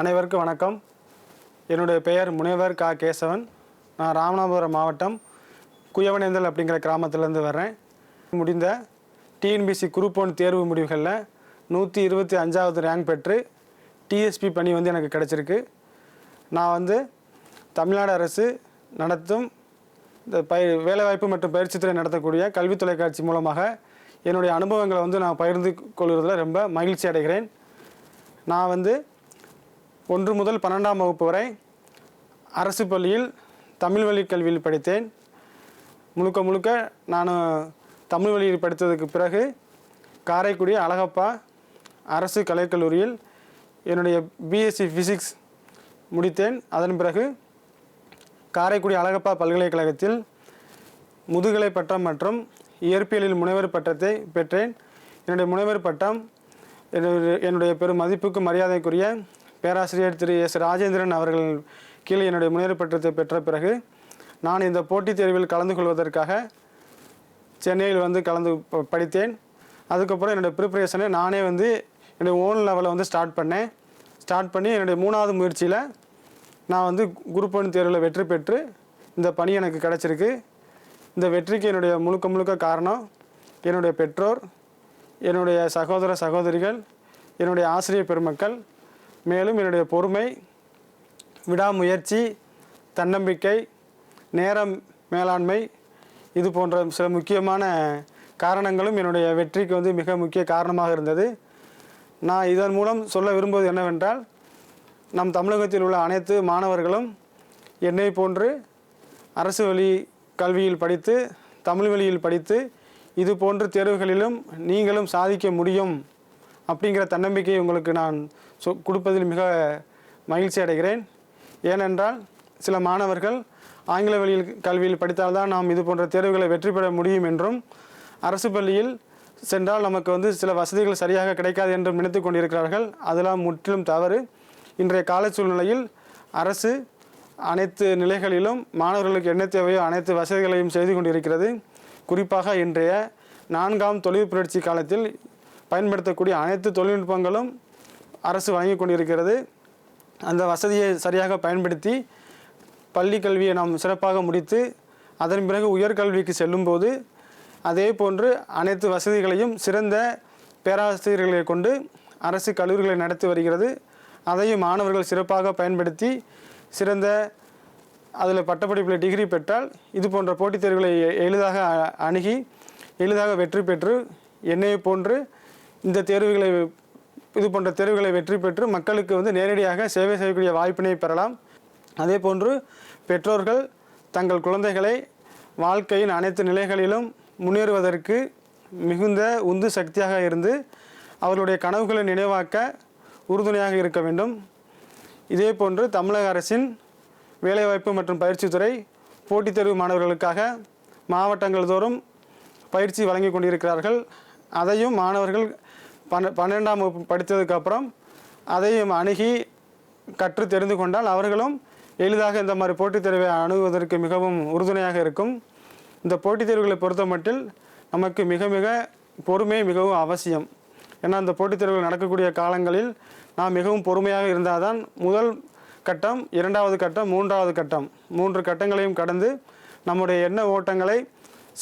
அனைவருக்கும் வணக்கம். என்னுடைய பெயர் முனைவர் கா. கேசவன். நான் ராமநாதபுரம் மாவட்டம் குயவனேந்தல் அப்படிங்கிற கிராமத்திலேருந்து வர்றேன். முடிந்த டிஎன்பிசி குரூப் ஒன் தேர்வு முடிவுகளில் நூற்றி இருபத்தி அஞ்சாவது ரேங்க் பெற்று டிஎஸ்பி பணி வந்து எனக்கு கிடச்சிருக்கு. நான் வந்து தமிழ்நாடு அரசு நடத்தும் இந்த பய வேலைவாய்ப்பு மற்றும் பயிற்சித்துறை நடத்தக்கூடிய கல்வி தொலைக்காட்சி மூலமாக என்னுடைய அனுபவங்களை வந்து நான் பகிர்ந்து கொள்வதில் ரொம்ப மகிழ்ச்சி அடைகிறேன். நான் வந்து ஒன்று முதல் பன்னெண்டாம் வகுப்பு வரை அரசு பள்ளியில் தமிழ் வழி கல்வியில் படித்தேன். முழுக்க முழுக்க நான் தமிழ் வழியில் படித்ததுக்கு பிறகு காரைக்குடி அழகப்பா அரசு கலைக்கல்லூரியில் என்னுடைய பிஎஸ்சி ஃபிசிக்ஸ் முடித்தேன். அதன் பிறகு காரைக்குடி அழகப்பா பல்கலைக்கழகத்தில் முதுகலை பட்டம் மற்றும் இயற்பியலில் முனைவர் பட்டத்தை பெற்றேன். என்னுடைய முனைவர் பட்டம் என்னுடைய என்னுடைய பெரும் மதிப்புக்கு மரியாதைக்குரிய பேராசிரியர் திரு எஸ் ராஜேந்திரன் அவர்கள் கீழே என்னுடைய முனைவர் பட்டத்தை பெற்ற பிறகு நான் இந்த போட்டித் தேர்வில் கலந்து கொள்வதற்காக சென்னையில் வந்து கலந்து ப- படித்தேன். அதுக்கப்புறம் என்னுடைய ப்ரிப்பரேஷனை நானே வந்து என்னுடைய ஓன் லெவலில் வந்து ஸ்டார்ட் பண்ணேன். ஸ்டார்ட் பண்ணி என்னுடைய மூணாவது முயற்சியில் நான் வந்து குரூப் ஒன் தேர்வில் வெற்றி பெற்று இந்த பணி எனக்கு கிடச்சிருக்கு. இந்த வெற்றிக்கு என்னுடைய முழுக்க முழுக்க காரணம் என்னுடைய பெற்றோர் என்னுடைய சகோதர சகோதரிகள் என்னுடைய ஆசிரியர் பெருமக்கள் மேலும் என்னுடைய பொறுமை விடாமுயற்சி தன்னம்பிக்கை நேரம் மேலாண்மை இது போன்ற சில முக்கியமான காரணங்களும் என்னுடைய வெற்றிக்கு வந்து மிக முக்கிய காரணமாக இருந்தது. நான் இதன் மூலம் சொல்ல விரும்புவது என்னவென்றால் நம் தமிழகத்தில் உள்ள அனைத்து மாணவர்களும் என்னை போன்று அரசு வழி கல்வியில் படித்து தமிழ் வழியில் படித்து இது போன்ற தேர்வுகளிலும் நீங்களும் சாதிக்க முடியும் அப்படிங்கிற தன்னம்பிக்கையை உங்களுக்கு நான் சொ கொடுப்பதில் மிக மகிழ்ச்சி அடைகிறேன். ஏனென்றால் சில மாணவர்கள் ஆங்கில வழியில் கல்வியில் படித்தால்தான் நாம் இது போன்ற தேர்வுகளை வெற்றி பெற முடியும் என்றும் அரசு பள்ளியில் சென்றால் நமக்கு வந்து சில வசதிகள் சரியாக கிடைக்காது என்றும் நினைத்து கொண்டிருக்கிறார்கள். அதெல்லாம் முற்றிலும் தவறு. இன்றைய கால சூழ்நிலையில் அரசு அனைத்து நிலைகளிலும் மாணவர்களுக்கு என்ன தேவையோ அனைத்து வசதிகளையும் செய்து கொண்டிருக்கிறது. குறிப்பாக இன்றைய நான்காம் தொழில் புரட்சி காலத்தில் பயன்படுத்தக்கூடிய அனைத்து தொழில்நுட்பங்களும் அரசு வழங்கி கொண்டிருக்கிறது. அந்த வசதியை சரியாக பயன்படுத்தி பள்ளி கல்வியை நாம் சிறப்பாக முடித்து அதன் பிறகு உயர்கல்விக்கு செல்லும்போது அதே போன்று அனைத்து வசதிகளையும் சிறந்த பேராசிரியர்களை கொண்டு அரசு கல்லூரிகளை நடத்தி வருகிறது. அதையும் மாணவர்கள் சிறப்பாக பயன்படுத்தி சிறந்த அதில் பட்டப்படிப்பில் டிகிரி பெற்றால் இது போன்ற போட்டித் தேர்வுகளை எ- எளிதாக அணுகி எளிதாக வெற்றி பெற்று என்னை போன்று இந்த தேர்வுகளை இது போன்ற தேர்வுகளை வெற்றி பெற்று மக்களுக்கு வந்து நேரடியாக சேவை செய்யக்கூடிய வாய்ப்பினை பெறலாம். அதே போன்று பெற்றோர்கள் தங்கள் குழந்தைகளை வாழ்க்கையின் அனைத்து நிலைகளிலும் முன்னேறுவதற்கு மிகுந்த உந்து சக்தியாக இருந்து அவர்களுடைய கனவுகளை நினைவாக்க உறுதுணையாக இருக்க வேண்டும். இதே போன்று தமிழக அரசின் வேலைவாய்ப்பு மற்றும் பயிற்சித்துறை போட்டித் தேர்வு மாணவர்களுக்காக மாவட்டங்கள் தோறும் பயிற்சி வழங்கி கொண்டிருக்கிறார்கள். அதையும் மாணவர்கள் பன்ன பன்னெண்டாம் வகுப்பு படித்ததுக்கப்புறம் அதையும் அணுகி கற்று தெரிந்து கொண்டால் அவர்களும் எளிதாக இந்த மாதிரி போட்டித் தேர்வை அணுகுவதற்கு மிகவும் உறுதுணையாக இருக்கும். இந்த போட்டித் தேர்வுகளை பொறுத்த மட்டில் நமக்கு மிக மிக பொறுமை மிகவும் அவசியம். ஏன்னா இந்த போட்டித் தேர்வுகள் நடக்கக்கூடிய காலங்களில் நாம் மிகவும் பொறுமையாக இருந்தால் தான் முதல் கட்டம் இரண்டாவது கட்டம் மூன்றாவது கட்டம் மூன்று கட்டங்களையும் கடந்து நம்முடைய எண்ண ஓட்டங்களை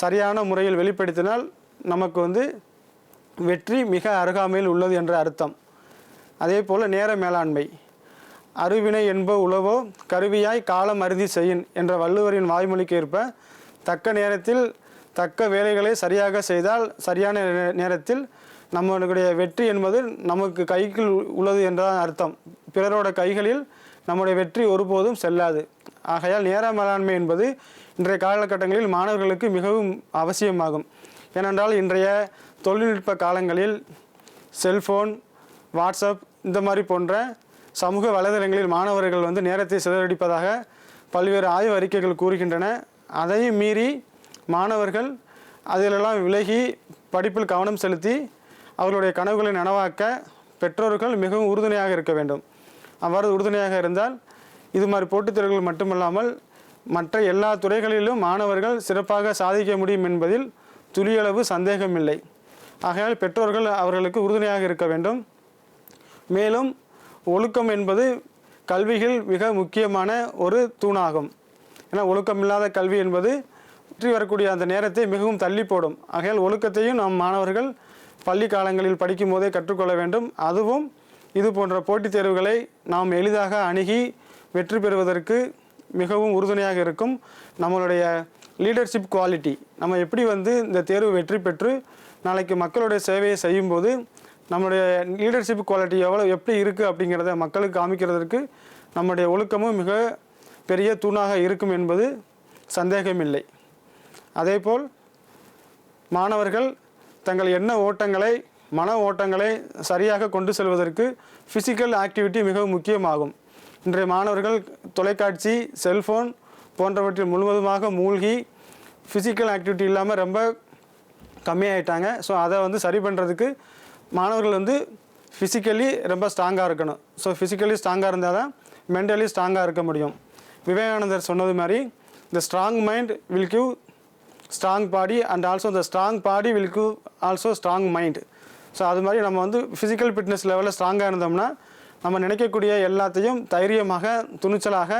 சரியான முறையில் வெளிப்படுத்தினால் நமக்கு வந்து வெற்றி மிக அருகாமையில் உள்ளது என்ற அர்த்தம். அதே போல் நேர மேலாண்மை. அருவினை என்ப உழவோ கருவியாய் காலம் அருதி செய்யின் என்ற வள்ளுவரின் வாய்மொழிக்கு ஏற்ப தக்க நேரத்தில் தக்க வேலைகளை சரியாக செய்தால் சரியான நே- நேரத்தில் நம்மளுடைய வெற்றி என்பது நமக்கு கைக்குள் உள்ளது என்றதான் அர்த்தம். பிறரோட கைகளில் நம்முடைய வெற்றி ஒருபோதும் செல்லாது. ஆகையால் நேர மேலாண்மை என்பது இன்றைய காலகட்டங்களில் மாணவர்களுக்கு மிகவும் அவசியமாகும். ஏனென்றால் இன்றைய தொழில்நுட்ப காலங்களில் செல்ஃபோன் வாட்ஸ்அப் இந்த மாதிரி போன்ற சமூக வலைதளங்களில் மாணவர்கள் வந்து நேரத்தை சிதறடிப்பதாக பல்வேறு ஆய்வு அறிக்கைகள் கூறுகின்றன. அதையும் மீறி மாணவர்கள் அதிலெல்லாம் விலகி படிப்பில் கவனம் செலுத்தி அவர்களுடைய கனவுகளை நனவாக்க பெற்றோர்கள் மிகவும் உறுதுணையாக இருக்க வேண்டும். அவ்வாறு உறுதுணையாக இருந்தால் இது மாதிரி போட்டித் தேர்வுகள் மட்டுமல்லாமல் மற்ற எல்லா துறைகளிலும் மாணவர்கள் சிறப்பாக சாதிக்க முடியும் என்பதில் துளியளவு சந்தேகமில்லை. ஆகையால் பெற்றோர்கள் அவர்களுக்கு உறுதுணையாக இருக்க வேண்டும். மேலும் ஒழுக்கம் என்பது கல்வியில் மிக முக்கியமான ஒரு தூணாகும். ஏன்னா ஒழுக்கம் இல்லாத கல்வி என்பது சுற்றி வரக்கூடிய அந்த நேரத்தை மிகவும் தள்ளி போடும் ஆகையால் ஒழுக்கத்தையும் நம் மாணவர்கள் பள்ளி காலங்களில் படிக்கும் போதே கற்றுக்கொள்ள வேண்டும். அதுவும் இது போன்ற போட்டித் தேர்வுகளை நாம் எளிதாக அணுகி வெற்றி பெறுவதற்கு மிகவும் உறுதுணையாக இருக்கும் நம்மளுடைய லீடர்ஷிப் குவாலிட்டி நம்ம எப்படி வந்து இந்த தேர்வு வெற்றி பெற்று நாளைக்கு மக்களுடைய சேவையை செய்யும்போது நம்மளுடைய லீடர்ஷிப் குவாலிட்டி எவ்வளோ எப்படி இருக்குது அப்படிங்கிறத மக்களுக்கு காமிக்கிறதற்கு நம்முடைய ஒழுக்கமும் மிக பெரிய தூணாக இருக்கும் என்பது சந்தேகமில்லை. அதேபோல் மாணவர்கள் தங்கள் எண்ண ஓட்டங்களை மன ஓட்டங்களை சரியாக கொண்டு செல்வதற்கு ஃபிசிக்கல் ஆக்டிவிட்டி மிகவும் முக்கியமாகும். இன்றைய மாணவர்கள் தொலைக்காட்சி செல்ஃபோன் போன்றவற்றில் முழுவதுமாக மூழ்கி ஃபிசிக்கல் ஆக்டிவிட்டி இல்லாமல் ரொம்ப கம்மியாயிட்டாங்க. ஸோ அதை வந்து சரி பண்ணுறதுக்கு மாணவர்கள் வந்து ஃபிசிக்கலி ரொம்ப ஸ்ட்ராங்காக இருக்கணும். ஸோ ஃபிசிக்கலி ஸ்ட்ராங்காக இருந்தால் தான் மென்டலி ஸ்ட்ராங்காக இருக்க முடியும். விவேகானந்தர் சொன்னது மாதிரி the strong mind will give strong body and also the strong body will give also strong mind so அது மாதிரி நம்ம வந்து ஃபிசிக்கல் ஃபிட்னஸ் லெவலில் ஸ்ட்ராங்காக இருந்தோம்னா நம்ம நினைக்கக்கூடிய எல்லாத்தையும் தைரியமாக துணிச்சலாக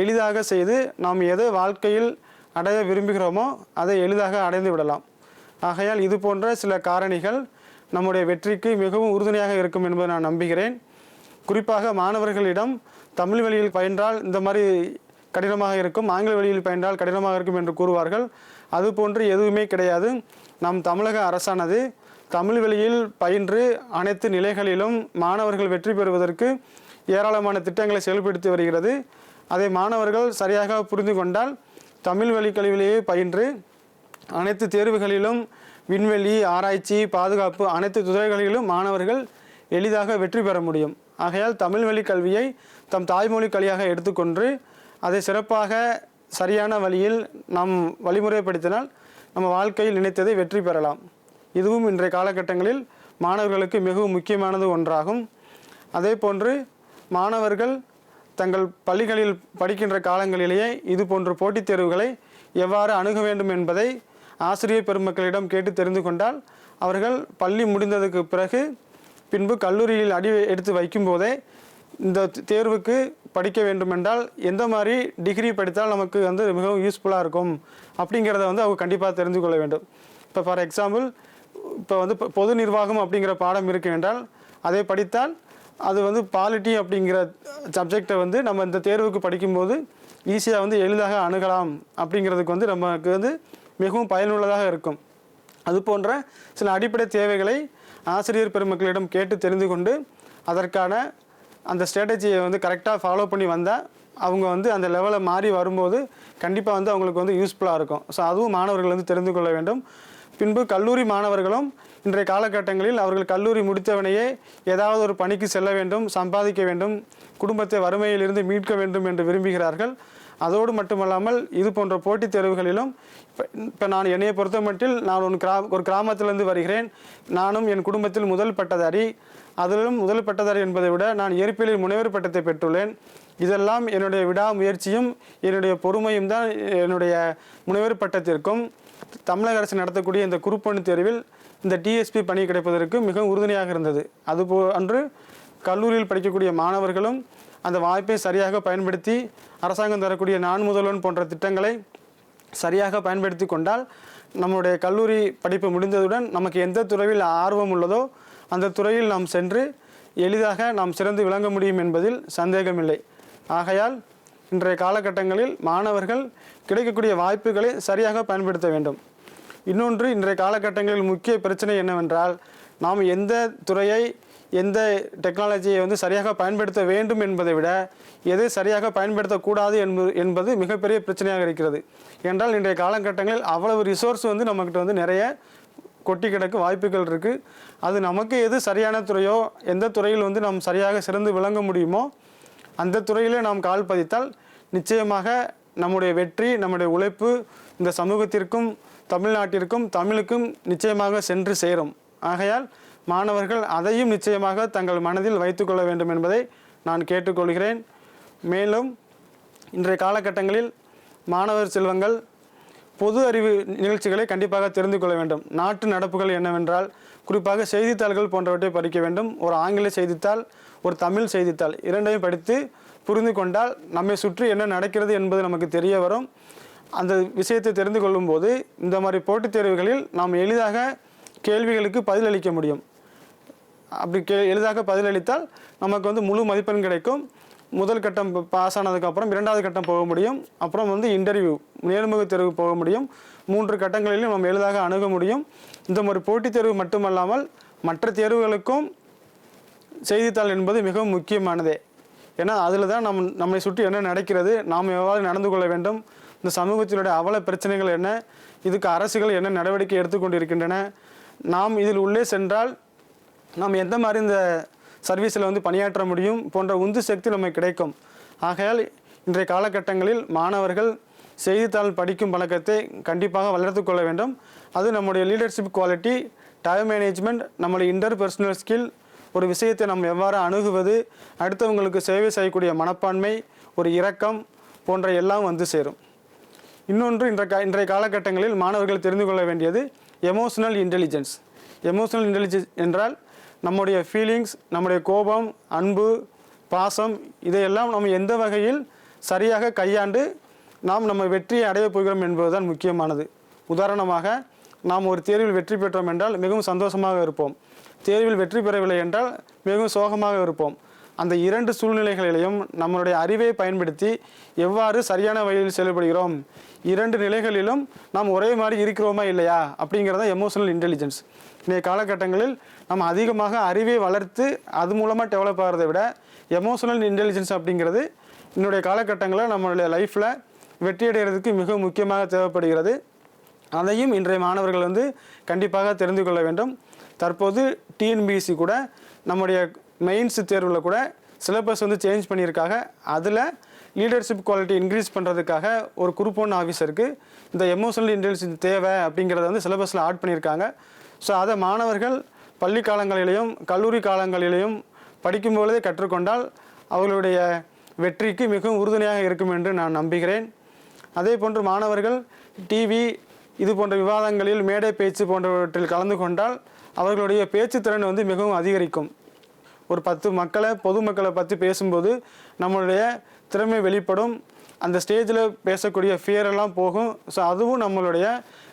எளிதாக செய்து நாம் எதை வாழ்க்கையில் அடைய விரும்புகிறோமோ அதை எளிதாக அடைந்து விடலாம். ஆகையால் இது போன்ற சில காரணிகள் நம்முடைய வெற்றிக்கு மிகவும் உறுதுணையாக இருக்கும் என்பதை நான் நம்புகிறேன். குறிப்பாக மாணவர்களிடம் தமிழ் வழியில் பயின்றால் இந்த மாதிரி கடினமாக இருக்கும் ஆங்கில வழியில் பயின்றால் கடினமாக இருக்கும் என்று கூறுவார்கள். அது போன்று எதுவுமே கிடையாது. நம் தமிழக அரசானது தமிழ் வழியில் பயின்று அனைத்து நிலைகளிலும் மாணவர்கள் வெற்றி பெறுவதற்கு ஏராளமான திட்டங்களை செயல்படுத்தி வருகிறது. அதை மாணவர்கள் சரியாக புரிந்து கொண்டால் தமிழ் வழிக்கல்வியிலேயே பயின்று அனைத்து தேர்வுகளிலும் விண்வெளி ஆராய்ச்சி பாதுகாப்பு அனைத்து துறைகளிலும் மாணவர்கள் எளிதாக வெற்றி பெற முடியும். ஆகையால் தமிழ் வழி கல்வியை தம் தாய்மொழி கல்வியாக எடுத்துக்கொண்டு அதை சிறப்பாக சரியான வழியில் நாம் வழிமுறைப்படுத்தினால் நம்ம வாழ்க்கையில் நினைத்ததை வெற்றி பெறலாம். இதுவும் இன்றைய காலகட்டங்களில் மாணவர்களுக்கு மிகவும் முக்கியமானது ஒன்றாகும். அதே போன்று மாணவர்கள் தங்கள் பள்ளிகளில் படிக்கின்ற காலங்களிலேயே இது போன்ற போட்டித் தேர்வுகளை எவ்வாறு அணுக வேண்டும் என்பதை ஆசிரியர் பெருமக்களிடம் கேட்டு தெரிந்து கொண்டால் அவர்கள் பள்ளி முடிந்ததுக்கு பிறகு பின்பு கல்லூரியில் அடி எடுத்து வைக்கும்போதே இந்த தேர்வுக்கு படிக்க வேண்டுமென்றால் எந்த மாதிரி டிகிரி படித்தால் நமக்கு வந்து மிகவும் யூஸ்ஃபுல்லாக இருக்கும் அப்படிங்கிறத வந்து அவங்க கண்டிப்பாக தெரிந்து கொள்ள வேண்டும். இப்போ ஃபார் எக்ஸாம்பிள் இப்போ வந்து பொது நிர்வாகம் அப்படிங்கிற பாடம் இருக்கு என்றால் அதை படித்தால் அது வந்து பாலிட்டி அப்படிங்கிற சப்ஜெக்டை வந்து நம்ம இந்த தேர்வுக்கு படிக்கும்போது ஈஸியாக வந்து எளிதாக அணுகலாம் அப்படிங்கிறதுக்கு வந்து நமக்கு வந்து மிகவும் பயனுள்ளதாக இருக்கும். அது போன்ற சில அடிப்படை தேவைகளை ஆசிரியர் பெருமக்களிடம் கேட்டு தெரிந்து கொண்டு அதற்கான அந்த ஸ்ட்ராட்டஜியை வந்து கரெக்டாக ஃபாலோ பண்ணி வந்தால் அவங்க வந்து அந்த லெவலை மாறி வரும்போது கண்டிப்பாக வந்து அவங்களுக்கு வந்து யூஸ்ஃபுல்லாக இருக்கும். ஸோ அதுவும் மாணவர்கள் வந்து தெரிந்து கொள்ள வேண்டும். பின்பு கல்லூரி மாணவர்களும் இன்றைய காலகட்டங்களில் அவர்கள் கல்லூரி முடித்தவனையே ஏதாவது ஒரு பணிக்கு செல்ல வேண்டும் சம்பாதிக்க வேண்டும் குடும்பத்தை வறுமையிலிருந்து மீட்க வேண்டும் என்று விரும்புகிறார்கள். அதோடு மட்டுமல்லாமல் இது போன்ற போட்டித் தேர்வுகளிலும் இப்போ இப்போ நான் என்னையை பொறுத்த மட்டில் நான் ஒரு கிரா ஒரு கிராமத்திலிருந்து வருகிறேன். நானும் என் குடும்பத்தில் முதல் பட்டதாரி. அதிலும் முதல் பட்டதாரி என்பதை விட நான் இயற்பியலில் முனைவர் பட்டத்தை பெற்றுள்ளேன். இதெல்லாம் என்னுடைய விடாமுயற்சியும் என்னுடைய பொறுமையும் தான் என்னுடைய முனைவர் பட்டத்திற்கும். தமிழக அரசு நடத்தக்கூடிய இந்த குறுப்பணி தேர்வில் இந்த டிஎஸ்பி பணி கிடைப்பதற்கு மிக உறுதுணையாக இருந்தது. அதுபோ அன்று கல்லூரியில் படிக்கக்கூடிய மாணவர்களும் அந்த வாய்ப்பை சரியாக பயன்படுத்தி அரசாங்கம் தரக்கூடிய நான் முதல்வன் போன்ற திட்டங்களை சரியாக பயன்படுத்தி கொண்டால் நம்முடைய கல்லூரி படிப்பு முடிந்ததுடன் நமக்கு எந்த துறையில் ஆர்வம் உள்ளதோ அந்த துறையில் நாம் சென்று எளிதாக நாம் சிறந்து விளங்க முடியும் என்பதில் சந்தேகமில்லை. ஆகையால் இன்றைய காலகட்டங்களில் மாணவர்கள் கிடைக்கக்கூடிய வாய்ப்புகளை சரியாக பயன்படுத்த வேண்டும். இன்னொன்று இன்றைய காலகட்டங்களில் முக்கிய பிரச்சனை என்னவென்றால் நாம் எந்த துறையை எந்த டெக்னாலஜியை வந்து சரியாக பயன்படுத்த வேண்டும் என்பதை விட எதை சரியாக பயன்படுத்தக்கூடாது என்பது என்பது மிகப்பெரிய பிரச்சனையாக இருக்கிறது. என்றால் இன்றைய காலகட்டங்களில் அவ்வளவு ரிசோர்ஸ் வந்து நம்மக்கிட்ட வந்து நிறைய கொட்டி கிடக்கு வாய்ப்புகள் இருக்குது அது நமக்கு எது சரியான துறையோ எந்த துறையில் வந்து நாம் சரியாக சிறந்து விளங்க முடியுமோ அந்த துறையிலே நாம் கால் பதித்தால் நிச்சயமாக நம்முடைய வெற்றி நம்முடைய உழைப்பு இந்த சமூகத்திற்கும் தமிழ்நாட்டிற்கும் தமிழுக்கும் நிச்சயமாக சென்று சேரும். ஆகையால் மாணவர்கள் அதையும் நிச்சயமாக தங்கள் மனதில் வைத்துக்கொள்ள வேண்டும் என்பதை நான் கேட்டுக்கொள்கிறேன். மேலும் இன்றைய காலகட்டங்களில் மாணவர் செல்வங்கள் பொது அறிவு நிகழ்ச்சிகளை கண்டிப்பாக தெரிந்து கொள்ள வேண்டும். நாட்டு நடப்புகள் என்னவென்றால் குறிப்பாக செய்தித்தாள்கள் போன்றவற்றை படிக்க வேண்டும். ஒரு ஆங்கில செய்தித்தாள் ஒரு தமிழ் செய்தித்தாள் இரண்டையும் படித்து புரிந்து கொண்டால் நம்மை சுற்றி என்ன நடக்கிறது என்பது நமக்கு தெரிய வரும். அந்த விஷயத்தை தெரிந்து கொள்ளும்போது இந்த மாதிரி போட்டித் தேர்வுகளில் நாம் எளிதாக கேள்விகளுக்கு பதிலளிக்க முடியும். அப்படி கே எளிதாக பதிலளித்தால் நமக்கு வந்து முழு மதிப்பெண் கிடைக்கும். முதல் கட்டம் பாஸ் ஆனதுக்கப்புறம் இரண்டாவது கட்டம் போக முடியும். அப்புறம் வந்து இன்டர்வியூ நேர்முக தேர்வு போக முடியும். மூன்று கட்டங்களிலும் நம்ம எளிதாக அணுக முடியும். இந்த மாதிரி போட்டித் தேர்வு மட்டுமல்லாமல் மற்ற தேர்வுகளுக்கும் செய்தித்தாள் என்பது மிகவும் முக்கியமானதே. ஏன்னா அதில் தான் நம் நம்மை சுற்றி என்ன நடக்கிறது நாம் எவ்வாறு நடந்து கொள்ள வேண்டும் இந்த சமூகத்தினுடைய அவல பிரச்சனைகள் என்ன? இதுக்கு அரசுகள் என்ன நடவடிக்கை எடுத்துக்கொண்டிருக்கின்றன? நாம் இதில் உள்ளே சென்றால் நாம் எந்த மாதிரி இந்த சர்வீஸில் வந்து பணியாற்ற முடியும் போன்ற உந்து சக்தி நமக்கு கிடைக்கும். ஆகையால் இன்றைய காலகட்டங்களில் மாணவர்கள் செய்தித்தாள் படிக்கும் பழக்கத்தை கண்டிப்பாக வளர்த்து கொள்ள வேண்டும். அது நம்முடைய லீடர்ஷிப் குவாலிட்டி டைம் மேனேஜ்மெண்ட் நம்மளுடைய இன்டர் பர்சனல் ஸ்கில் ஒரு விஷயத்தை நம்ம எவ்வாறு அணுகுவது அடுத்தவங்களுக்கு சேவை செய்யக்கூடிய மனப்பான்மை ஒரு இரக்கம் போன்ற எல்லாம் வந்து சேரும். இன்னொன்று இன்ற கா இன்றைய காலகட்டங்களில் மாணவர்கள் தெரிந்து கொள்ள வேண்டியது எமோஷனல் இன்டெலிஜென்ஸ் எமோஷனல் இன்டெலிஜென்ஸ் என்றால் நம்முடைய ஃபீலிங்ஸ் நம்முடைய கோபம் அன்பு பாசம் இதையெல்லாம் நம்ம எந்த வகையில் சரியாக கையாண்டு நாம் நம்ம வெற்றியை அடையப் போகிறோம் என்பதுதான் முக்கியமானது. உதாரணமாக நாம் ஒரு தேர்வில் வெற்றி பெற்றோம் என்றால் மிகவும் சந்தோஷமாக இருப்போம். தேர்வில் வெற்றி பெறவில்லை என்றால் மிகவும் சோகமாக இருப்போம். அந்த இரண்டு சூழ்நிலைகளிலையும் நம்மளுடைய அறிவை பயன்படுத்தி எவ்வாறு சரியான வழியில் செயல்படுகிறோம்? இரண்டு நிலைகளிலும் நாம் ஒரே மாதிரி இருக்கிறோமா இல்லையா? அப்படிங்கிறத எமோஷனல் இன்டெலிஜென்ஸ் இன்றைய காலகட்டங்களில் நம்ம அதிகமாக அறிவை வளர்த்து அது மூலமாக டெவலப் ஆகிறதை விட எமோஷனல் இன்டெலிஜென்ஸ் அப்படிங்கிறது என்னுடைய காலகட்டங்களில் நம்மளுடைய லைஃப்பில் வெற்றி அடைகிறதுக்கு மிக முக்கியமாக தேவைப்படுகிறது. அதையும் இன்றைய மாணவர்கள் வந்து கண்டிப்பாக தெரிந்து கொள்ள வேண்டும். தற்போது டிஎன்பிஎஸ்சி கூட நம்முடைய மெயின்ஸ் தேர்வில் கூட சிலபஸ் வந்து சேஞ்ச் பண்ணியிருக்காங்க. அதில் லீடர்ஷிப் குவாலிட்டி இன்க்ரீஸ் பண்ணுறதுக்காக ஒரு குரூப் ஒன் ஆஃபீஸருக்கு இந்த எமோஷனல் இன்டெலிஜென்ஸ் தேவை அப்படிங்கிறத வந்து சிலபஸில் ஆட் பண்ணியிருக்காங்க ஸோ அதை மாணவர்கள் பள்ளி காலங்களிலேயும் கல்லூரி காலங்களிலேயும் படிக்கும்பொழுதே கற்றுக்கொண்டால் அவர்களுடைய வெற்றிக்கு மிகவும் உறுதுணையாக இருக்கும் என்று நான் நம்புகிறேன். அதே போன்று மாணவர்கள் டிவி இது போன்ற விவாதங்களில் மேடை பேச்சு போன்றவற்றில் கலந்து கொண்டால் அவர்களுடைய பேச்சு திறன் வந்து மிகவும் அதிகரிக்கும். ஒரு பத்து மக்களை பொதுமக்களை பற்றி பேசும்போது நம்மளுடைய திறமை வெளிப்படும். அந்த ஸ்டேஜில் பேசக்கூடிய ஃபியரெல்லாம் எல்லாம் போகும். ஸோ அதுவும் நம்மளுடைய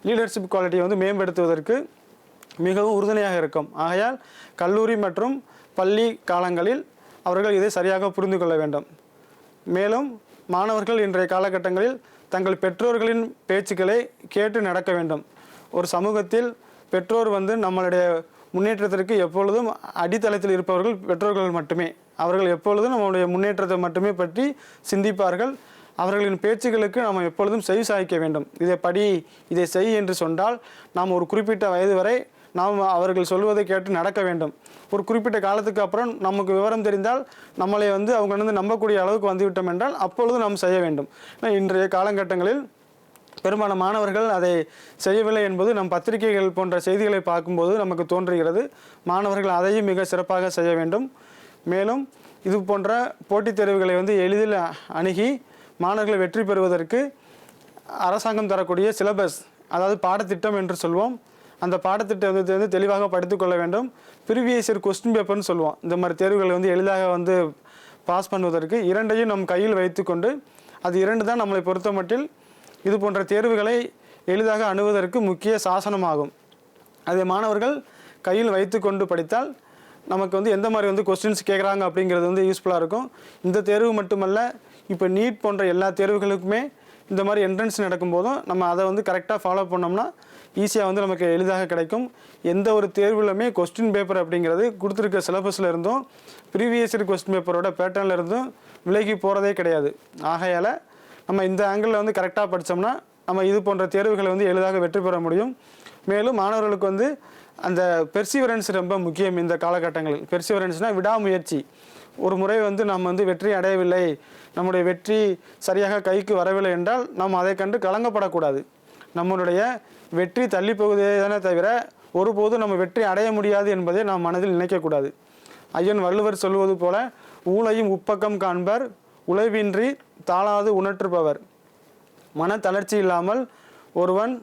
லீடர்ஷிப் குவாலிட்டியை வந்து மேம்படுத்துவதற்கு மிகவும் உறுதுணையாக இருக்கும். ஆகையால் கல்லூரி மற்றும் பள்ளி காலங்களில் அவர்கள் இதை சரியாக புரிந்து கொள்ள வேண்டும். மேலும் மாணவர்கள் இன்றைய காலகட்டங்களில் தங்கள் பெற்றோர்களின் பேச்சுக்களை கேட்டு நடக்க வேண்டும். ஒரு சமூகத்தில் பெற்றோர் வந்து நம்மளுடைய முன்னேற்றத்திற்கு எப்பொழுதும் அடித்தளத்தில் இருப்பவர்கள் பெற்றோர்கள் மட்டுமே. அவர்கள் எப்பொழுதும் நம்முடைய முன்னேற்றத்தை மட்டுமே பற்றி சிந்திப்பார்கள். அவர்களின் பேச்சுகளுக்கு நாம் எப்பொழுதும் செவி சாய்க்க வேண்டும். இதை படி இதை செய் என்று சொன்னால் நாம் ஒரு குறிப்பிட்ட வயது வரை நாம் அவர்கள் சொல்வதை கேட்டு நடக்க வேண்டும். ஒரு குறிப்பிட்ட காலத்துக்கு அப்புறம் நமக்கு விவரம் தெரிந்தால் நம்மளை வந்து அவங்க வந்து நம்பக்கூடிய அளவுக்கு வந்துவிட்டோம் என்றால் அப்பொழுது நாம் செய்ய வேண்டும். இன்றைய காலகட்டங்களில் பெரும்பாலான மாணவர்கள் அதை செய்யவில்லை என்பது நம் பத்திரிகைகள் போன்ற செய்திகளை பார்க்கும்போது நமக்கு தோன்றுகிறது. மாணவர்கள் அதையும் மிக சிறப்பாக செய்ய வேண்டும். மேலும் இது போன்ற போட்டித் தேர்வுகளை வந்து எளிதில் அணுகி மாணவர்கள் வெற்றி பெறுவதற்கு அரசாங்கம் தரக்கூடிய சிலபஸ் அதாவது பாடத்திட்டம் என்று சொல்வோம். அந்த பாடத்திட்டத்தை வந்து தெளிவாக படித்துக்கொள்ள வேண்டும். ப்ரீவியஸ் இயர் கொஸ்டின் பேப்பர்னு சொல்லுவோம் இந்த மாதிரி தேர்வுகளை வந்து எளிதாக வந்து பாஸ் பண்ணுவதற்கு இரண்டையும் நம் கையில் வைத்துக்கொண்டு அது இரண்டு தான் நம்மளை பொறுத்த மட்டில் இது போன்ற தேர்வுகளை எளிதாக அணுவதற்கு முக்கிய சாசனமாகும். அதை மாணவர்கள் கையில் வைத்துக்கொண்டு படித்தால் நமக்கு வந்து எந்த மாதிரி வந்து கொஸ்டின்ஸ் கேட்குறாங்க அப்படிங்கிறது வந்து யூஸ்ஃபுல்லாக இருக்கும். இந்த தேர்வு மட்டுமல்ல இப்போ நீட் போன்ற எல்லா தேர்வுகளுக்குமே இந்த மாதிரி என்ட்ரன்ஸ் நடக்கும்போதும் நம்ம அதை வந்து கரெக்டாக ஃபாலோ பண்ணோம்னா ஈஸியாக வந்து நமக்கு எளிதாக கிடைக்கும். எந்த ஒரு தேர்விலுமே கொஸ்டின் பேப்பர் அப்படிங்கிறது கொடுத்துருக்க சிலபஸில் இருந்தும் ப்ரீவியஸ் இயர் கொஸ்டின் பேப்பரோட பேட்டர்னில் இருந்தும் விலகி போகிறதே கிடையாது. ஆகையால் நம்ம இந்த ஆங்கிளில் வந்து கரெக்டாக படித்தோம்னா நம்ம இது போன்ற தேர்வுகளை வந்து எளிதாக வெற்றி பெற முடியும். மேலும் மாணவர்களுக்கு வந்து அந்த பெர்சிவரன்ஸ் ரொம்ப முக்கியம் இந்த காலகட்டங்களில். பெர்சிவரன்ஸ்னால் விடாமுயற்சி. ஒரு முறை வந்து நம்ம வந்து வெற்றி அடையவில்லை நம்முடைய வெற்றி சரியாக கைக்கு வரவில்லை என்றால் நாம் அதை கண்டு கலங்கப்படக்கூடாது. நம்மளுடைய வெற்றி தள்ளி போகுதே தானே தவிர ஒருபோதும் நம்ம வெற்றி அடைய முடியாது என்பதை நாம் மனதில் நினைக்கக்கூடாது. ஐயன் வள்ளுவர் சொல்வது போல ஊழையும் உப்பக்கம் காண்பர் உழைவின்றி தாளாது உணற்றுபவர் மன தளர்ச்சி இல்லாமல் ஒருவன்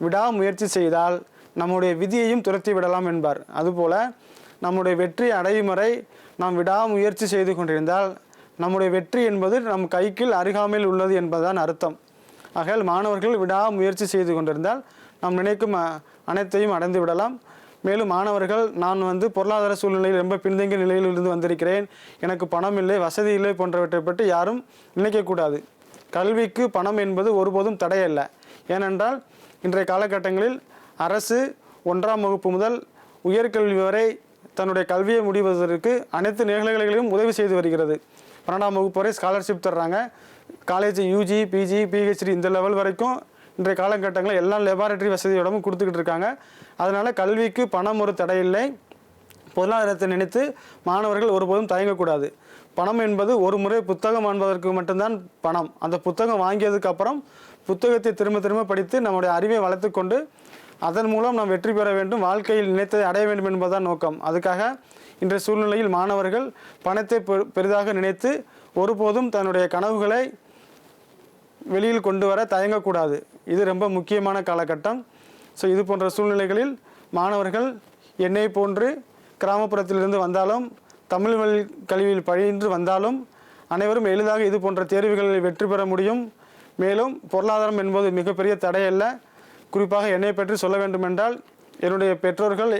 விடாமுயற்சி செய்தால் நம்முடைய விதியையும் துரத்தி விடலாம் என்பார். அதுபோல நம்முடைய வெற்றி அடையும் வரை நாம் விடாமுயற்சி செய்து கொண்டிருந்தால் நம்முடைய வெற்றி என்பது நம் கைக்கில் அருகாமையில் உள்ளது என்பதுதான் அர்த்தம். ஆகையால் மாணவர்கள் விடாமுயற்சி செய்து கொண்டிருந்தால் நாம் நினைக்கும் அனைத்தையும் அடைந்து விடலாம். மேலும் மாணவர்கள் நான் வந்து பொருளாதார சூழ்நிலையில் ரொம்ப பின்தங்கிய நிலையில் இருந்து வந்திருக்கிறேன். எனக்கு பணம் இல்லை வசதி இல்லை போன்றவற்றை பற்றி யாரும் நினைக்கக்கூடாது கல்விக்கு பணம் என்பது ஒருபோதும் தடையல்ல. ஏனென்றால் இன்றைய காலகட்டங்களில் அரசு ஒன்றாம் வகுப்பு முதல் உயர்கல்வி வரை தன்னுடைய கல்வியை முடிவதற்கு அனைத்து நிகழ்வுகளிலும் உதவி செய்து வருகிறது. பன்னெண்டாம் வகுப்பு வரை ஸ்காலர்ஷிப் தர்றாங்க. காலேஜ் யூஜி பிஜி பிஹெச்டி இந்த லெவல் வரைக்கும் இன்றைய காலகட்டங்களில் எல்லா லெபார்டரி வசதியோடவும் கொடுத்துக்கிட்டு இருக்காங்க. அதனால் கல்விக்கு பணம் ஒரு தடை இல்லை பொருளாதாரத்தை நினைத்து மாணவர்கள் ஒருபோதும் தயங்கக்கூடாது. பணம் என்பது ஒரு முறை புத்தகம் வாங்குவதற்கு மட்டும்தான் பணம். அந்த புத்தகம் வாங்கியதுக்கு அப்புறம் புத்தகத்தை திரும்ப திரும்ப படித்து நம்முடைய அறிவை வளர்த்துக்கொண்டு அதன் மூலம் நாம் வெற்றி பெற வேண்டும் வாழ்க்கையில் நினைத்ததை அடைய வேண்டும் என்பதுதான் நோக்கம். அதுக்காக இன்றைய சூழ்நிலையில் மாணவர்கள் பணத்தை பெரிதாக நினைத்து ஒருபோதும் தன்னுடைய கனவுகளை வெளியில் கொண்டு வர தயங்கக்கூடாது. இது ரொம்ப முக்கியமான காலகட்டம். ஸோ இது போன்ற சூழ்நிலைகளில் மாணவர்கள் என்னை போன்று கிராமப்புறத்திலிருந்து வந்தாலும் தமிழ் வழி கல்வியில் பயின்று வந்தாலும் அனைவரும் எளிதாக இது போன்ற தேர்வுகளில் வெற்றி பெற முடியும். மேலும் பொருளாதாரம் என்பது மிகப்பெரிய தடையல்ல. குறிப்பாக என்னை பற்றி சொல்ல வேண்டுமென்றால் என்னுடைய பெற்றோர்கள்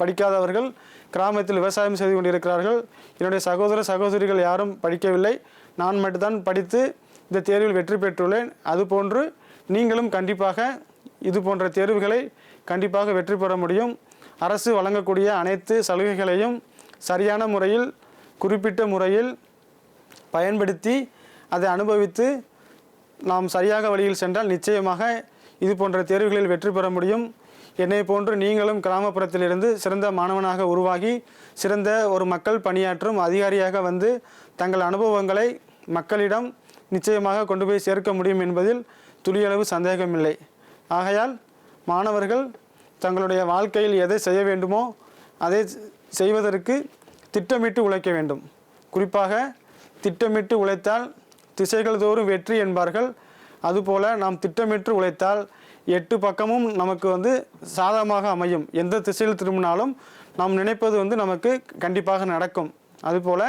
படிக்காதவர்கள் கிராமத்தில் விவசாயம் செய்து கொண்டிருக்கிறார்கள். என்னுடைய சகோதர சகோதரிகள் யாரும் படிக்கவில்லை. நான் மட்டும்தான் படித்து இந்த தேர்வில் வெற்றி பெற்றுள்ளேன். அதுபோன்று நீங்களும் கண்டிப்பாக இது போன்ற தேர்வுகளை கண்டிப்பாக வெற்றி பெற முடியும். அரசு வழங்கக்கூடிய அனைத்து சலுகைகளையும் சரியான முறையில் குறிப்பிட்ட முறையில் பயன்படுத்தி அதை அனுபவித்து நாம் சரியாக வழியில் சென்றால் நிச்சயமாக இது போன்ற தேர்வுகளில் வெற்றி பெற முடியும். என்னை போன்று நீங்களும் கிராமப்புறத்திலிருந்து சிறந்த மாணவனாக உருவாகி சிறந்த ஒரு மக்கள் பணியாற்றும் அதிகாரியாக வந்து தங்கள் அனுபவங்களை மக்களிடம் நிச்சயமாக கொண்டு போய் சேர்க்க முடியும் என்பதில் துளியளவு சந்தேகமில்லை. ஆகையால் மாணவர்கள் தங்களுடைய வாழ்க்கையில் எதை செய்ய வேண்டுமோ அதை செய்வதற்கு திட்டமிட்டு உழைக்க வேண்டும். குறிப்பாக திட்டமிட்டு உழைத்தால் திசைகள் தோறும் வெற்றி என்பார்கள். அதுபோல நாம் திட்டமிட்டு உழைத்தால் எட்டு பக்கமும் நமக்கு வந்து சாதகமாக அமையும். எந்த திசையில் திரும்பினாலும் நாம் நினைப்பது வந்து நமக்கு கண்டிப்பாக நடக்கும். அதுபோல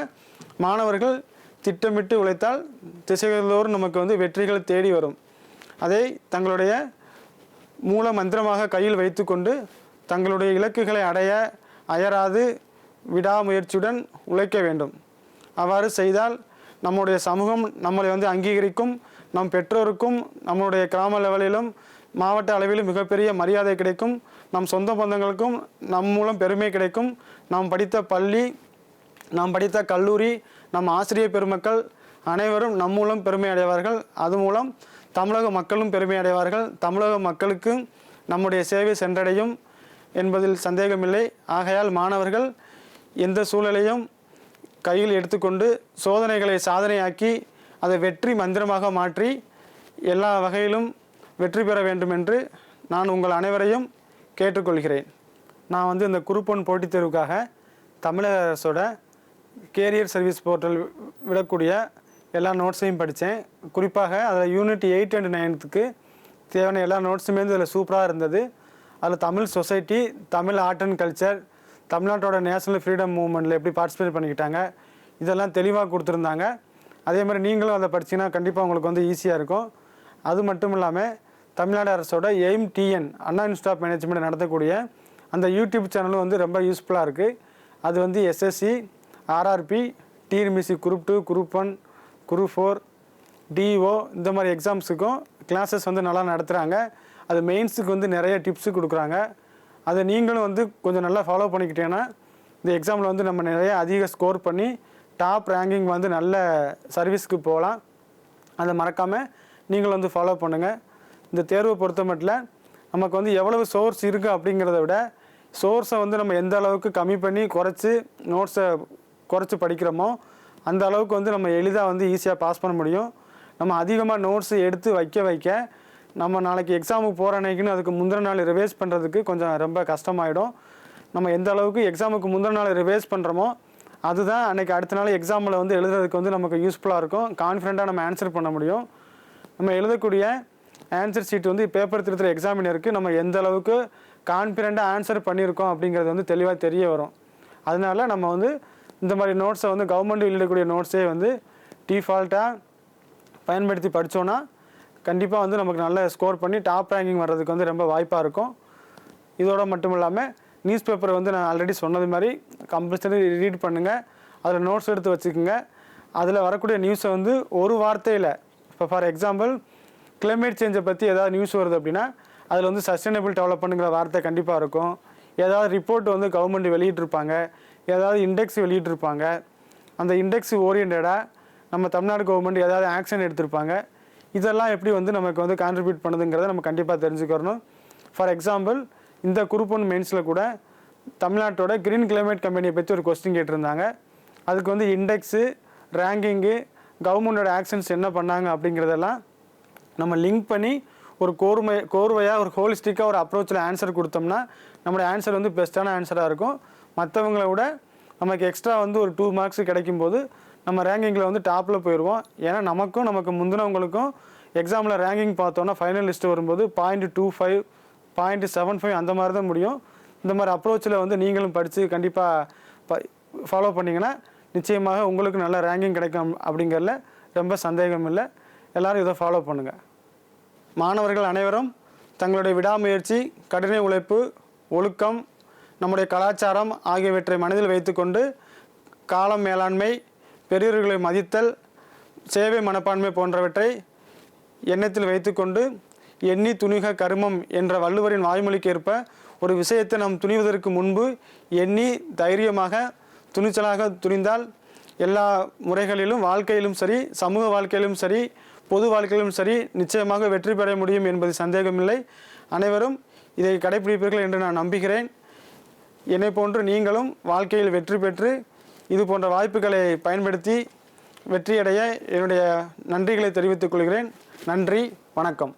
மாணவர்கள் திட்டமிட்டு உழைத்தால் திசைகள்தோறும் நமக்கு வந்து வெற்றிகள் தேடி வரும். அதை தங்களுடைய மூல மந்திரமாக கையில் வைத்துக்கொண்டு தங்களுடைய இலக்குகளை அடைய அயராது விடாமுயற்சியுடன் உழைக்க வேண்டும். அவ்வாறு செய்தால் நம்முடைய சமூகம் நம்மளை வந்து அங்கீகரிக்கும் நம் பெற்றோருக்கும் நம்மளுடைய கிராம லெவலிலும் மாவட்ட அளவிலும் மிகப்பெரிய மரியாதை கிடைக்கும். நம் சொந்த பந்தங்களுக்கும் நம் மூலம் பெருமை கிடைக்கும். நாம் படித்த பள்ளி நாம் படித்த கல்லூரி நம் ஆசிரியர் பெருமக்கள் அனைவரும் நம் மூலம் பெருமை அடைவார்கள் அது மூலம் தமிழக மக்களும் பெருமை அடைவார்கள் தமிழக மக்களுக்கும் நம்முடைய சேவை சென்றடையும் என்பதில் சந்தேகமில்லை. ஆகையால் மாணவர்கள் எந்த சூழலையும் கையில் எடுத்துக்கொண்டு சோதனைகளை சாதனையாக்கி அதை வெற்றி மந்திரமாக மாற்றி எல்லா வகையிலும் வெற்றி பெற வேண்டும் என்று நான் உங்கள் அனைவரையும் கேட்டுக்கொள்கிறேன். நான் வந்து இந்த குரூப் ஒன் போட்டித் தேர்வுக்காக தமிழக அரசோட கேரியர் சர்வீஸ் போர்ட்டல் விடக்கூடிய எல்லா நோட்ஸையும் படித்தேன். குறிப்பாக அதில் யூனிட் எயிட் அண்ட் நைன்த்துக்கு தேவையான எல்லா நோட்ஸுமே வந்து இதில் சூப்பராக இருந்தது. அதில் Tamil society Tamil art and culture தமிழ்நாட்டோட நேஷனல் ஃப்ரீடம் மூவ்மெண்ட்டில் எப்படி பார்ட்டிசிபேட் பண்ணிக்கிட்டாங்க இதெல்லாம் தெளிவாக கொடுத்துருந்தாங்க. அதே மாதிரி நீங்களும் அதை படிச்சீங்கன்னா கண்டிப்பாக உங்களுக்கு வந்து ஈஸியாக இருக்கும். அது மட்டும் இல்லாமல் தமிழ்நாடு அரசோட AIM TN Anna institute of management நடத்தக்கூடிய அந்த யூடியூப் சேனலும் வந்து ரொம்ப யூஸ்ஃபுல்லாக இருக்குது அது வந்து SSC RRB TNPSC group two group one group four DO இந்த மாதிரி எக்ஸாம்ஸுக்கும் கிளாஸஸ் வந்து நல்லா நடத்துகிறாங்க அது மெயின்ஸுக்கு வந்து நிறைய டிப்ஸு கொடுக்குறாங்க. அதை நீங்களும் வந்து கொஞ்சம் நல்லா ஃபாலோ பண்ணிக்கிட்டீங்கன்னா இந்த எக்ஸாமில் வந்து நம்ம நிறைய அதிக ஸ்கோர் பண்ணி டாப் ரேங்கிங் வந்து நல்ல சர்வீஸ்க்கு போகலாம். அதை மறக்காமல் நீங்களும் வந்து ஃபாலோ பண்ணுங்கள் இந்த தேர்வை பொறுத்த மட்டும் நமக்கு வந்து எவ்வளவு சோர்ஸ் இருக்குது அப்படிங்கிறத விட சோர்ஸை வந்து நம்ம எந்த அளவுக்கு கம்மி பண்ணி குறைச்சி நோட்ஸை குறைச்சி படிக்கிறோமோ அந்த அளவுக்கு வந்து நம்ம எளிதாக வந்து ஈஸியாக பாஸ் பண்ண முடியும். நம்ம அதிகமாக நோட்ஸ் எடுத்து வைக்க வைக்க நம்ம நாளைக்கு எக்ஸாமுக்கு போகிற அன்னைக்குன்னு அதுக்கு முந்தின நாள் ரிவைஸ் பண்ணுறதுக்கு கொஞ்சம் ரொம்ப கஷ்டமாயிடும். நம்ம எந்த அளவுக்கு எக்ஸாமுக்கு முந்தின நாள் ரிவைஸ் பண்ணுறோமோ அதுதான் அன்னைக்கு அடுத்த நாள் எக்ஸாமில் வந்து எழுதுறதுக்கு வந்து நமக்கு யூஸ்ஃபுல்லாக இருக்கும். கான்ஃபிடெண்ட்டாக நம்ம ஆன்சர் பண்ண முடியும். நம்ம எழுதக்கூடிய ஆன்சர் ஷீட் வந்து பேப்பர் திருத்துற எக்ஸாமினருக்கு நம்ம எந்த அளவுக்கு கான்ஃபிடெண்ட்டாக ஆன்சர் பண்ணியிருக்கோம் அப்படிங்கிறது வந்து தெளிவாக தெரிய வரும். அதனால நம்ம வந்து இந்த மாதிரி நோட்ஸை வந்து கவர்மெண்ட் வெளியிடக்கூடிய நோட்ஸே வந்து டிஃபால்ட்டாக பயன்படுத்தி படித்தோன்னா கண்டிப்பாக வந்து நமக்கு நல்ல ஸ்கோர் பண்ணி டாப் ரேங்கிங் வர்றதுக்கு வந்து ரொம்ப வாய்ப்பாக இருக்கும். இதோட மட்டும் இல்லாமல் நியூஸ் பேப்பரை வந்து நான் ஆல்ரெடி சொன்னது மாதிரி கம்பல்சரி ரீட் பண்ணுங்கள் அதில் நோட்ஸ் எடுத்து வச்சுக்கோங்க. அதில் வரக்கூடிய நியூஸை வந்து ஒரு வார்த்தையில் இப்போ ஃபார் எக்ஸாம்பிள் கிளைமேட் சேஞ்சை பற்றி ஏதாவது நியூஸ் வருது அப்படின்னா அதில் வந்து சஸ்டைனபிள் டெவலப்மெண்ட்டுங்கிற வார்த்தை கண்டிப்பாக இருக்கும். ஏதாவது ரிப்போர்ட் வந்து கவர்மெண்ட் வெளியிட்டிருப்பாங்க. ஏதாவது இண்டெக்ஸ் வெளியிட்டிருப்பாங்க. அந்த இண்டெக்ஸ் ஓரியன்டாக நம்ம தமிழ்நாடு கவர்மெண்ட் ஏதாவது ஆக்ஷன் எடுத்திருப்பாங்க. இதெல்லாம் எப்படி வந்து நமக்கு வந்து கான்ட்ரிபியூட் பண்ணுதுங்கிறத நம்ம கண்டிப்பாக தெரிஞ்சுக்கிறணும். ஃபார் எக்ஸாம்பிள் இந்த குரூப் ஒன் மெயின்ஸில் கூட தமிழ்நாட்டோட க்ரீன் கிளைமேட் கம்பெனியை பற்றி ஒரு கொஸ்டின் கேட்டிருந்தாங்க. அதுக்கு வந்து இண்டெக்ஸு ரேங்கிங்கு கவர்மெண்டோட ஆக்ஷன்ஸ் என்ன பண்ணாங்க அப்படிங்கிறதெல்லாம் நம்ம லிங்க் பண்ணி ஒரு கோர்மை கோர்வையாக ஒரு ஹோலிஸ்டிக்காக ஒரு அப்ரோச்சில் ஆன்சர் கொடுத்தோம்னா நம்மளோட ஆன்சர் வந்து பெஸ்ட்டான ஆன்சராக இருக்கும். மற்றவங்கள விட நமக்கு எக்ஸ்ட்ரா வந்து ஒரு டூ மார்க்ஸ் கிடைக்கும்போது நம்ம ரேங்கிங்கில் வந்து டாப்பில் போயிடுவோம் ஏன்னா நமக்கும் நமக்கு முந்தினவங்களுக்கும் எக்ஸாமில் ரேங்கிங் பார்த்தோன்னா ஃபைனல் லிஸ்ட்டு வரும்போது point two five point seven five அந்த மாதிரி தான் முடியும். இந்த மாதிரி அப்ரோச்சில் வந்து நீங்களும் படித்து கண்டிப்பாக ஃபாலோ பண்ணிங்கன்னா நிச்சயமாக உங்களுக்கு நல்ல ரேங்கிங் கிடைக்கும் அப்படிங்கிறதுல ரொம்ப சந்தேகம் இல்லை. எல்லாரும் இதை ஃபாலோ பண்ணுங்கள் மாணவர்கள் அனைவரும் தங்களுடைய விடாமுயற்சி கடின உழைப்பு ஒழுக்கம் நம்முடைய கலாச்சாரம் ஆகியவற்றை மனதில் வைத்துக்கொண்டு காலம் மேலாண்மை பெரியவர்களை மதித்தல் சேவை மனப்பான்மை போன்றவற்றை எண்ணத்தில் வைத்துக்கொண்டு எண்ணி துணிக கருமம் என்ற வள்ளுவரின் வாய்மொழிக்கு ஏற்ப ஒரு விஷயத்தை நாம் துணிவதற்கு முன்பு எண்ணி தைரியமாக துணிச்சலாக துணிந்தால் எல்லா முறைகளிலும் வாழ்க்கையிலும் சரி சமூக வாழ்க்கையிலும் சரி பொது வாழ்க்கையிலும் சரி நிச்சயமாக வெற்றி பெற முடியும் என்பது சந்தேகமில்லை. அனைவரும் இதை கடைபிடிப்பீர்கள் என்று நான் நம்புகிறேன். என்னை போன்று நீங்களும் வாழ்க்கையில் வெற்றி பெற்று இது போன்ற வாய்ப்புகளை பயன்படுத்தி வெற்றியடைய என்னுடைய நன்றிகளை தெரிவித்துக் கொள்கிறேன். நன்றி வணக்கம்.